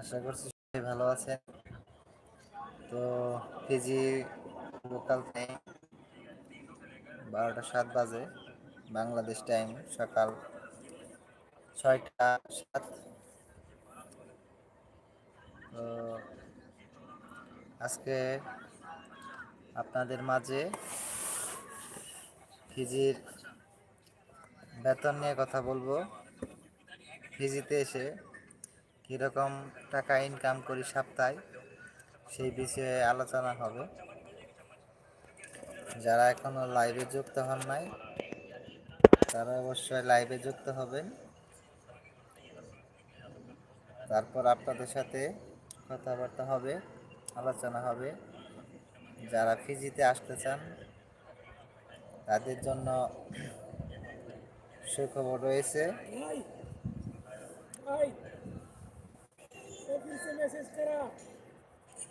আশা করছি সবাই ভালো আছেন। তো ফিজি লোকাল টাইম বারোটা সাত বাজে, বাংলাদেশ টাইম সকাল ছয়টা সাত। তো আজকে আপনাদের মাঝে ফিজির বেতন নিয়ে কথা বলব। ফিজিতে এসে কীরকম টাকা ইনকাম করি সপ্তাহে, সেই বিষয়ে আলোচনা হবে। যারা এখনও লাইভে যুক্ত হন নাই, তারা অবশ্যই লাইভে যুক্ত হবেন। তারপর আপনাদের সাথে কথাবার্তা হবে, আলোচনা হবে। যারা ফিজিতে আসতে চান, তাদের জন্য সুখবর রয়েছে। से मैसेज करा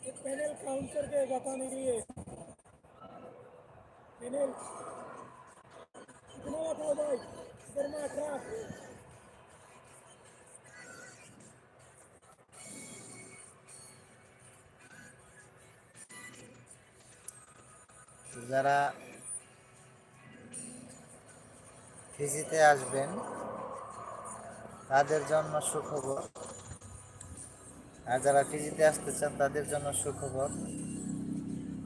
ये पैनल काउंट करके बताने के लिए पैनल कितना बताओ भाई इधर में अठारह যারা ফিজিতে আসবেন তাদের জন্য সুখবর আর যারা ফিজিতে আসতে চান, তাদের জন্য সুখবর।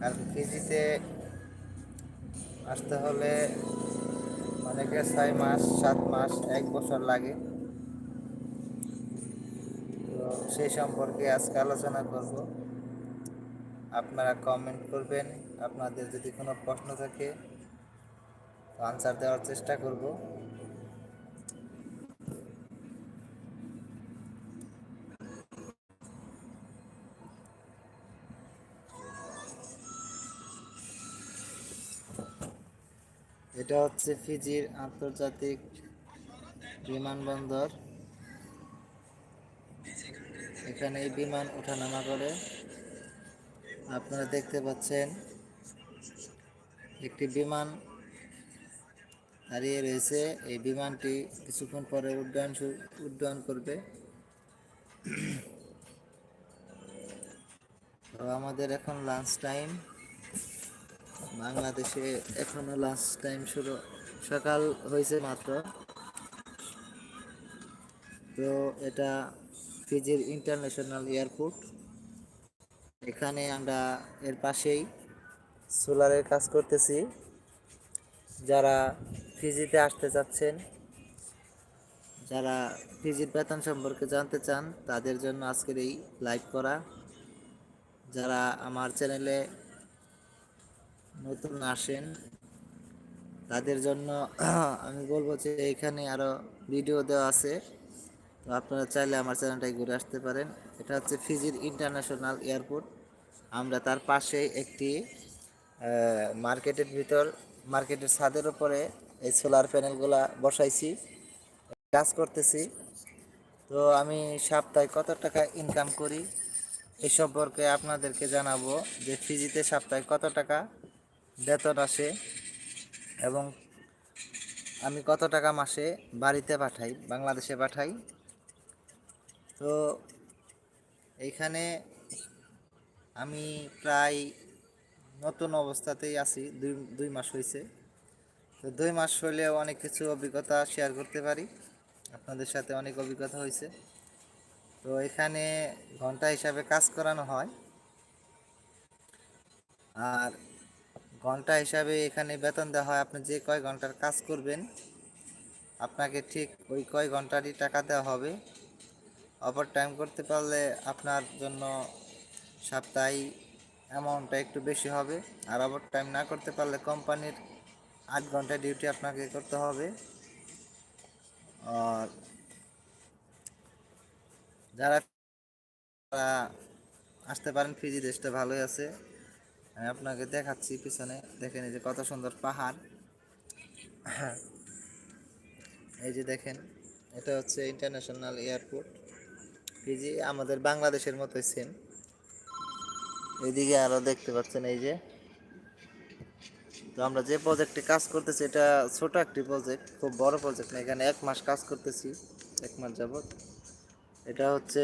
আর ফিজিতে আসতে হলে অনেকে ছয় মাস, সাত মাস, এক বছর লাগে। তো সেই সম্পর্কে আজকে আলোচনা করব। আপনারা কমেন্ট করবেন। আপনাদের যদি কোনো প্রশ্ন থাকে আনসার দেওয়ার চেষ্টা করব। এটা হচ্ছে ফিজির আন্তর্জাতিক বিমানবন্দর। এখানে এই বিমান ওঠানামা করে। আপনারা দেখতে পাচ্ছেন, একটি বিমান দাঁড়িয়ে রয়েছে। এই বিমানটি কিছুক্ষণ পরে উড্ডয়ন উড্ডয়ন করবে। আমাদের এখন লাঞ্চ টাইম। বাংলাদেশে এখনও লাঞ্চ টাইম শুরু সকাল হয়েছে মাত্র। তো এটা ফিজির ইন্টারন্যাশনাল এয়ারপোর্ট এখানে আমরা এর পাশেই সোলারের কাজ করতেছি। যারা ফিজিতে আসতে চাচ্ছেন, যারা ফিজির বেতন সম্পর্কে জানতে চান, তাদের জন্য আজকের এই লাইভ করা। যারা আমার চ্যানেলে নতুন আসেন। তাদের জন্য আমি বলব যে এখানে আরও ভিডিও দেওয়া আছে। তো আপনারা চাইলে আমার চ্যানেলটাই ঘুরে আসতে পারেন। এটা হচ্ছে ফিজির ইন্টারন্যাশনাল এয়ারপোর্ট। আমরা তার পাশে একটি মার্কেটের ভিতর, মার্কেটের ছাদের উপরে এই সোলার প্যানেলগুলা বসাইছি, কাজ করতেছি। তো আমি সপ্তাহে কত টাকা ইনকাম করি? এই সম্পর্কে আপনাদেরকে জানাব যে ফিজিতে সপ্তাহে কত টাকা বেতন আসে এবং আমি কত টাকা মাসে বাড়িতে পাঠাই, বাংলাদেশে পাঠাই? তো এইখানে আমি প্রায় নতুন অবস্থাতেই আছি, দুই দুই মাস হয়েছে তো দুই মাস হলেও অনেক কিছু অভিজ্ঞতা শেয়ার করতে পারি। আপনাদের সাথে অনেক অভিজ্ঞতা হয়েছে তো এখানে ঘণ্টা হিসাবে কাজ করানো হয়। আর ঘণ্টা হিসাবে এখানে বেতন দেওয়া হয়। আপনি যে কয় ঘণ্টার কাজ করবেন, আপনাকে ঠিক ওই কয় ঘন্টারই টাকা দেওয়া হবে। ওভার টাইম করতে পারলে আপনার জন্য সাপ্তাহিক অ্যামাউন্টটা একটু বেশি হবে। আর ওভার টাইম না করতে পারলে কোম্পানির আট ঘণ্টা ডিউটি আপনাকে করতে হবে। আর যারা আসতে পারেন ফিজি দেশটা ভালোই আছে। আমি আপনাকে দেখাচ্ছি পিছনে। দেখেন এই যে কত সুন্দর পাহাড়। এই যে দেখেন, এটা হচ্ছে ইন্টারন্যাশনাল এয়ারপোর্ট ফিজি আমাদের বাংলাদেশের মতোই সেম এইদিকে আরও দেখতে পাচ্ছেন এই যে। তো আমরা যে প্রজেক্টে কাজ করতেছি, এটা ছোট একটি প্রজেক্ট খুব বড় প্রজেক্ট না। এখানে এক মাস কাজ করতেছি, এক মাস যাবত এটা হচ্ছে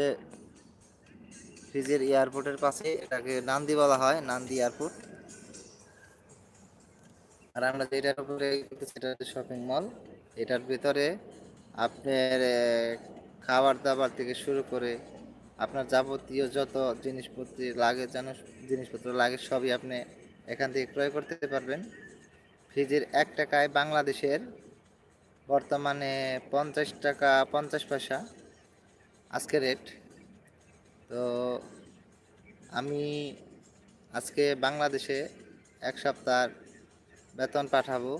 ফিজির এয়ারপোর্টের পাশে এটাকে নান্দি বলা হয়, নান্দি এয়ারপোর্ট। আর আমরা যেটার উপরে সেটা শপিং মল এটার ভিতরে আপনার খাবার দাবার থেকে শুরু করে আপনার যাবতীয় যত জিনিসপত্র লাগে, যেন জিনিসপত্র লাগে, সবই আপনি এখান থেকে ক্রয় করতে পারবেন। ফ্রিজের এক টাকায় বাংলাদেশের বর্তমানে পঞ্চাশ টাকা, পঞ্চাশ পয়সা। আজকে রেট তো আমি আজকে বাংলাদেশে এক সপ্তাহ বেতন পাঠাবো।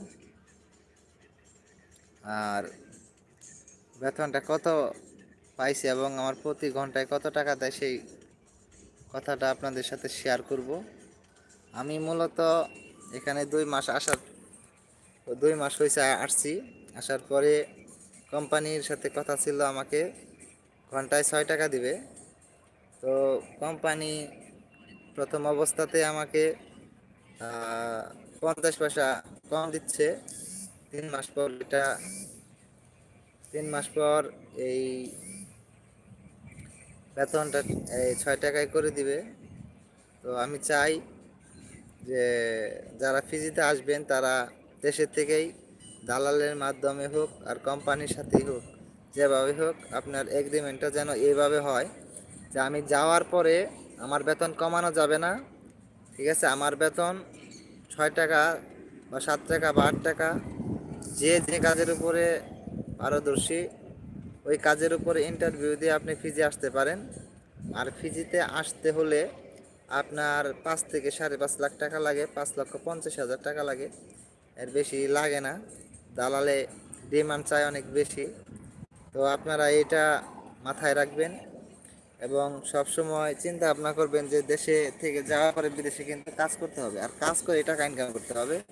আর বেতনটা কত পাইছি এবং আমার প্রতি ঘন্টায় কত টাকা দেয় সেই কথাটা আপনাদের সাথে শেয়ার করব। আমি মূলত এখানে দুই মাস আসার, দুই মাস হয়েছে আসছি। আসার পরে কোম্পানির সাথে কথা ছিল আমাকে, ঘন্টায় ছয় টাকা দিবে। তো কোম্পানি প্রথম অবস্থাতে আমাকে পঞ্চাশ পয়সা কম দিচ্ছে। তিন মাস পর এটা, তিন মাস পর এই বেতনটা, এই ছয় টাকায় করে দিবে। তো আমি চাই যে যারা ফিজিতে আসবেন, তারা দেশের থেকেই দালালের মাধ্যমে হোক আর কোম্পানির সাথেই হোক, যেভাবে হোক আপনার এগ্রিমেন্টটা যেন এইভাবে হয়। যে আমি যাওয়ার পরে আমার বেতন কমানো যাবে না, ঠিক আছে? আমার বেতন ছয় টাকা বা সাত টাকা বা আট টাকা, যে যে কাজের উপরে পারদর্শী, ওই কাজের উপরে ইন্টারভিউ দিয়ে আপনি ফিজি আসতে পারেন। আর ফিজিতে আসতে হলে আপনার পাঁচ থেকে সাড়ে পাঁচ লাখ টাকা লাগে, পাঁচ লক্ষ পঞ্চাশ হাজার টাকা লাগে। এর বেশি লাগে না, দালালে ডিমান্ড চাই অনেক বেশি। তো আপনারা এটা মাথায় রাখবেন। এবং সবসময় চিন্তা ভাবনা করবেন যে দেশে থেকে যাওয়ার পরে বিদেশে কিন্তু কাজ করতে হবে। আর কাজ করে টাকা ইনকাম করতে হবে।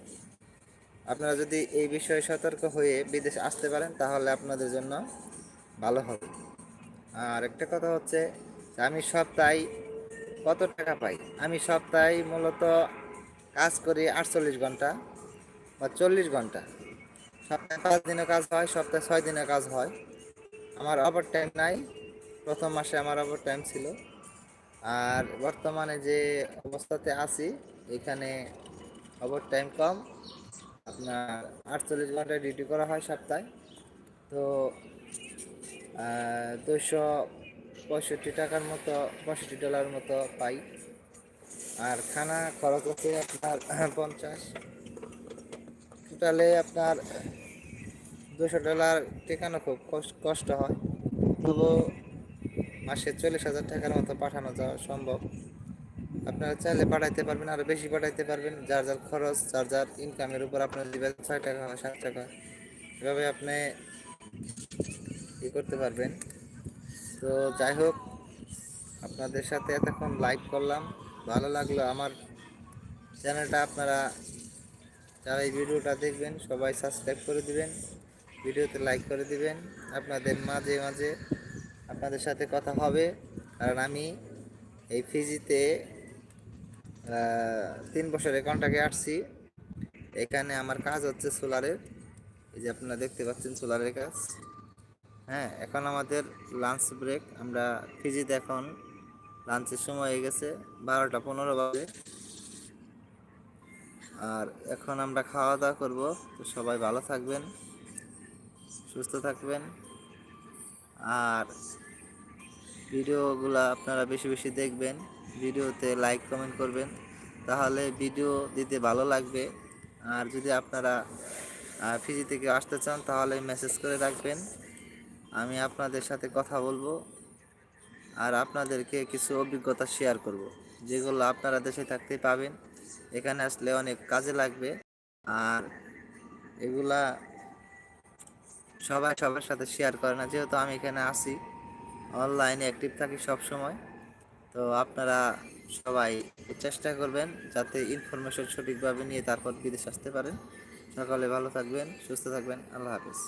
আপনারা যদি এই বিষয়ে সতর্ক হয়ে বিদেশে আসতে পারেন, তাহলে আপনাদের জন্য ভালো হবে। আর একটা কথা হচ্ছে, আমি সপ্তাহে কত টাকা পাই? আমি সপ্তাহে মূলত কাজ করি আটচল্লিশ ঘণ্টা বা চল্লিশ ঘণ্টা। সপ্তাহে পাঁচ দিনে কাজ হয়, সপ্তাহে ছয় দিনে কাজ হয়। আমার ওভার টাইম নাই। প্রথম মাসে আমার আবার টাইম ছিল। আর বর্তমানে যে অবস্থাতে আছি, এখানে ওভার টাইম কম। আপনার আটচল্লিশ ঘণ্টা ডিউটি করা হয় সপ্তাহে। তো দুশো পঁয়ষট্টি টাকার মতো, পঁয়ষট্টি ডলার মতো পাই। আর খানা খরচ হচ্ছে আপনার পঞ্চাশ। টোটালে আপনার দুশো ডলার টেকানো খুব কষ্ট হয়। তবু মাসে চল্লিশ হাজার টাকার মতো পাঠানো যাওয়া সম্ভব। আপনারা চাইলে পাঠাইতে পারবেন আরও বেশি পাঠাইতে পারবেন। যার যার খরচ, যার যার ইনকামের উপর আপনার দিবেন ছয় টাকা হয় সাত টাকা। এভাবে আপনি ই করতে পারবেন। তো যাই হোক, আপনাদের সাথে এতক্ষণ লাইভ করলাম। ভালো লাগল আমার চ্যানেলটা আপনারা যারা এই ভিডিওটা দেখবেন, সবাই সাবস্ক্রাইব করে দিবেন। ভিডিওতে লাইক করে দিবেন। আপনাদের মাঝে মাঝে আপনাদের সাথে কথা হবে, কারণ আমি এই ফিজিতে তিন বছরের কন্ট্রাক্টে আসছি। এখানে আমার কাজ হচ্ছে সোলারের এই যে আপনারা দেখতে পাচ্ছেন সোলারের কাজ। হ্যাঁ এখন আমাদের লাঞ্চ ব্রেক আমরা ফিজিতে এখন লাঞ্চের সময় হয়ে গেছে, বারোটা পনেরো বাজে। আর এখন আমরা খাওয়া দাওয়া করব। তো সবাই ভালো থাকবেন, সুস্থ থাকবেন। আর ভিডিওগুলো আপনারা বেশি বেশি দেখবেন, ভিডিওতে লাইক কমেন্ট করবেন, তাহলে ভিডিও দিতে ভালো লাগবে। আর যদি আপনারা ফিজি থেকে আসতে চান, তাহলে মেসেজ করে রাখবেন। আমি আপনাদের সাথে কথা বলব আর আপনাদেরকে কিছু অভিজ্ঞতা শেয়ার করব, যেগুলো আপনারা দেশে থাকতে পাবেন। এখানে আসলে অনেক কাজে লাগবে। আর এগুলা সবাই সবার সাথে শেয়ার করে না, যেহেতু আমি এখানে আসি অনলাইনে অ্যাক্টিভ থাকি সব সময় তো আপনারা সবাই চেষ্টা করবেন যাতে ইনফরমেশন সঠিকভাবে নিয়ে তারপর বিদেশ আসতে পারেন। সকালে ভালো থাকবেন, সুস্থ থাকবেন, আল্লাহ হাফিজ।